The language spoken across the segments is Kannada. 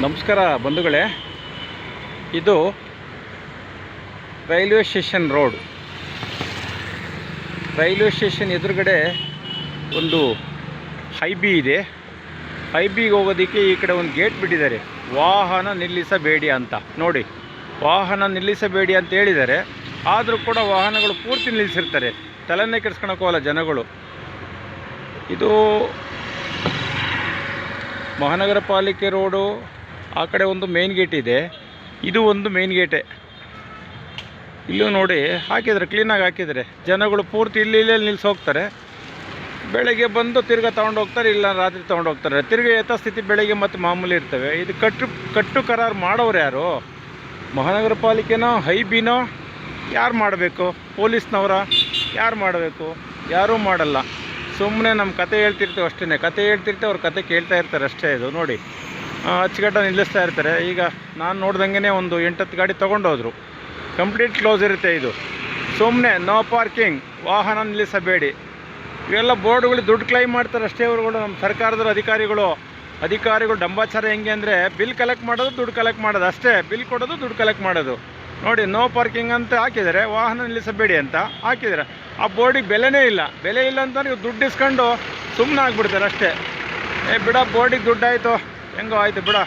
ನಮಸ್ಕಾರ ಬಂಧುಗಳೇ. ಇದು railway station road. Railway station ಎದುರುಗಡೆ ಒಂದು ಹೈಬಿ ಇದೆ. ಹೈಬಿಗೆ ಹೋಗೋದಕ್ಕೆ ಈ ಕಡೆ ಒಂದು ಗೇಟ್ ಬಿಟ್ಟಿದ್ದಾರೆ. ವಾಹನ ನಿಲ್ಲಿಸಬೇಡಿ ಅಂತ. ನೋಡಿ, ವಾಹನ ನಿಲ್ಲಿಸಬೇಡಿ ಅಂತ ಹೇಳಿದ್ದಾರೆ. ಆದರೂ ಕೂಡ ವಾಹನಗಳು ಪೂರ್ತಿ ನಿಲ್ಲಿಸಿರ್ತಾರೆ. ತಲೆನೇ ಕೆಡಿಸ್ಕೊಳಕ್ಕೋಲ್ಲ ಜನಗಳು. ಇದು ಮಹಾನಗರ ಪಾಲಿಕೆ ರೋಡು ಆ ಕಡೆ ಒಂದು ಮೇನ್ ಗೇಟ್ ಇದೆ. ಇದು ಒಂದು ಮೇನ್ ಗೇಟೆ ಇಲ್ಲೂ ನೋಡಿ, ಹಾಕಿದರೆ ಕ್ಲೀನಾಗಿ ಹಾಕಿದರೆ ಜನಗಳು ಪೂರ್ತಿ ಇಲ್ಲಿ ಇಲ್ಲೇ ನಿಲ್ಸಿ ಹೋಗ್ತಾರೆ. ಬೆಳಗ್ಗೆ ಬಂದು ತಿರ್ಗಾ ತೊಗೊಂಡು ಹೋಗ್ತಾರೆ, ಇಲ್ಲ ರಾತ್ರಿ ತೊಗೊಂಡು ಹೋಗ್ತಾರೆ. ತಿರ್ಗಿ ಯಥಾಸ್ಥಿತಿ ಬೆಳಗ್ಗೆ ಮತ್ತು ಮಾಮೂಲಿ ಇರ್ತವೆ. ಇದು ಕಟ್ಟು ಕಟ್ಟು ಕರಾರು ಮಾಡೋರು ಯಾರು? ಮಹಾನಗರ ಪಾಲಿಕೆನೋ, ಹೈಬಿನೋ, ಯಾರು ಮಾಡಬೇಕು? ಪೊಲೀಸ್ನವರ ಯಾರು ಮಾಡಬೇಕು? ಯಾರೂ ಮಾಡಲ್ಲ. ಸುಮ್ಮನೆ ನಮ್ಮ ಕತೆ ಹೇಳ್ತಿರ್ತೇವೆ ಅಷ್ಟೇ ಕತೆ ಹೇಳ್ತಿರ್ತೇವೆ, ಅವ್ರ ಕತೆ ಕೇಳ್ತಾ ಇರ್ತಾರೆ ಅಷ್ಟೇ ಇದು, ನೋಡಿ. ಆ, ಅಚ್ಚುಕಟ್ಟ ನಿಲ್ಲಿಸ್ತಾ ಇರ್ತಾರೆ. ಈಗ ನಾನು ನೋಡ್ದಂಗೆ ಒಂದು ಎಂಟತ್ತು ಗಾಡಿ ತೊಗೊಂಡೋದ್ರು. ಕಂಪ್ಲೀಟ್ ಕ್ಲೋಸ್ ಇರುತ್ತೆ ಇದು. ಸುಮ್ಮನೆ ನೋ ಪಾರ್ಕಿಂಗ್ ವಾಹನ ನಿಲ್ಲಿಸಬೇಡಿ. ಇವೆಲ್ಲ ಬೋರ್ಡ್ಗಳು ದುಡ್ಡು ಕ್ಲೈಮ್ ಮಾಡ್ತಾರೆ ಅಷ್ಟೇ ಅವರುಗಳು ನಮ್ಮ ಸರ್ಕಾರದ ಅಧಿಕಾರಿಗಳು ಅಧಿಕಾರಿಗಳು ಡಂಬಾಚಾರ ಹೆಂಗೆ ಅಂದರೆ ಬಿಲ್ ಕಲೆಕ್ಟ್ ಮಾಡೋದು ದುಡ್ಡು ಕಲೆಕ್ಟ್ ಮಾಡೋದು. ಅಷ್ಟೇ ಬಿಲ್ ಕೊಡೋದು ದುಡ್ಡು ಕಲೆಕ್ಟ್ ಮಾಡೋದು. ನೋಡಿ ನೋ ಪಾರ್ಕಿಂಗ್ ಅಂತ ಹಾಕಿದ್ದಾರೆ. ವಾಹನ ನಿಲ್ಲಿಸಬೇಡಿ ಅಂತ ಹಾಕಿದ್ದಾರೆ. ಆ ಬೋರ್ಡಿಗೆ ಬೆಲೆನೇ ಇಲ್ಲ. ಬೆಲೆ ಇಲ್ಲ ಅಂತ ನೀವು ದುಡ್ಡು ಇಸ್ಕೊಂಡು ಸುಮ್ಮನೆ ಆಗ್ಬಿಡ್ತಾರೆ ಅಷ್ಟೇ. ಏ ಬಿಡ ಬೋರ್ಡಿಗೆ ದುಡ್ಡು ಆಯಿತು. ಹೆಂಗೋ ಆಯಿತು ಬಿಡ.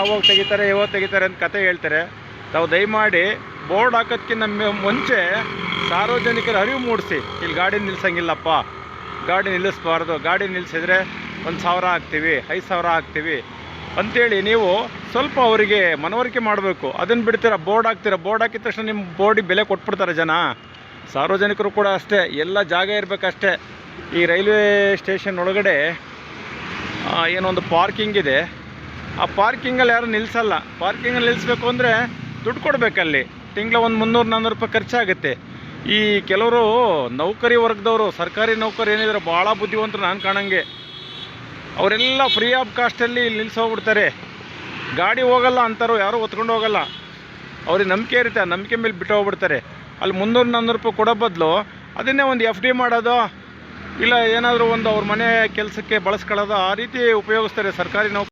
ಅವಾಗ ತೆಗಿತಾರೆ, ಇವಾಗ ತೆಗಿತಾರೆ ಅಂತ ಕತೆ ಹೇಳ್ತಾರೆ. ತಾವು ದಯಮಾಡಿ ಬೋರ್ಡ್ ಹಾಕೋದ್ಕಿಂತ ಮುಂಚೆ ಸಾರ್ವಜನಿಕರ ಅರಿವು ಮೂಡಿಸಿ. ಇಲ್ಲಿ ಗಾಡಿ ನಿಲ್ಸಂಗಿಲ್ಲಪ್ಪ. ಗಾಡಿ ನಿಲ್ಲಿಸ್ಬಾರ್ದು. ಗಾಡಿ ನಿಲ್ಲಿಸಿದ್ರೆ ಒಂದು ಸಾವಿರ ಹಾಕ್ತೀವಿ, ಐದು ಸಾವಿರ ಹಾಕ್ತೀವಿ. ಅಂತೇಳಿ ನೀವು ಸ್ವಲ್ಪ ಅವರಿಗೆ ಮನವರಿಕೆ ಮಾಡಬೇಕು. ಅದನ್ನು ಬಿಡ್ತೀರ, ಬೋರ್ಡ್ ಹಾಕ್ತೀರ? ಬೋರ್ಡ್ ಹಾಕಿದ ತಕ್ಷಣ ನಿಮ್ಮ ಬೋರ್ಡಿಗೆ ಬೆಲೆ ಕೊಟ್ಬಿಡ್ತಾರೆ ಜನ. ಸಾರ್ವಜನಿಕರು ಕೂಡ ಅಷ್ಟೇ, ಎಲ್ಲ ಜಾಗ ಇರಬೇಕಷ್ಟೇ. ಈ ರೈಲ್ವೆ ಸ್ಟೇಷನ್ ಒಳಗಡೆ ಏನೊಂದು ಪಾರ್ಕಿಂಗ್ ಇದೆ. ಆ ಪಾರ್ಕಿಂಗಲ್ಲಿ ಯಾರು ನಿಲ್ಲಿಸಲ್ಲ ಪಾರ್ಕಿಂಗಲ್ಲಿ ನಿಲ್ಲಿಸ್ಬೇಕು ಅಂದರೆ ದುಡ್ಡು ಕೊಡಬೇಕಲ್ಲಿ. ತಿಂಗಳ ಒಂದು ಮುನ್ನೂರು ನಾನ್ನೂರು ರೂಪಾಯಿ ಖರ್ಚಾಗುತ್ತೆ. ಈ ಕೆಲವರು ನೌಕರಿ ವರ್ಗದವರು, ಸರ್ಕಾರಿ ನೌಕರಿ ಏನಿದ್ರೆ ಭಾಳ ಬುದ್ಧಿವಂತರು ನಾನು ಕಾಣಂಗೆ. ಅವರೆಲ್ಲ ಫ್ರೀ ಆಫ್ ಕಾಸ್ಟಲ್ಲಿ ಇಲ್ಲಿ ನಿಲ್ಲಿಸೋಗ್ಬಿಡ್ತಾರೆ ಗಾಡಿ ಹೋಗಲ್ಲ ಅಂತಾರೋ ಯಾರೂ ಹೊತ್ಕೊಂಡು ಹೋಗಲ್ಲ. ಅವ್ರಿಗೆ ನಂಬಿಕೆ ಇರುತ್ತೆ, ಆ ನಂಬಿಕೆ ಮೇಲೆ ಬಿಟ್ಟು ಹೋಗ್ಬಿಡ್ತಾರೆ. ಅಲ್ಲಿ ಮುನ್ನೂರು ನಾನ್ನೂರು ರೂಪಾಯಿ ಕೊಡೋ ಬದಲು ಅದನ್ನೇ ಒಂದು ಎಫ್ ಡಿ ಮಾಡೋದು. ಇಲ್ಲ ಏನಾದರೂ ಒಂದು ಅವ್ರ ಮನೆ ಕೆಲಸಕ್ಕೆ ಬಳಸ್ಕೊಳ್ಳೋದು ಆ ರೀತಿ ಉಪಯೋಗಿಸ್ತಾರೆ ಸರ್ಕಾರಿ ನೌಕರಿ.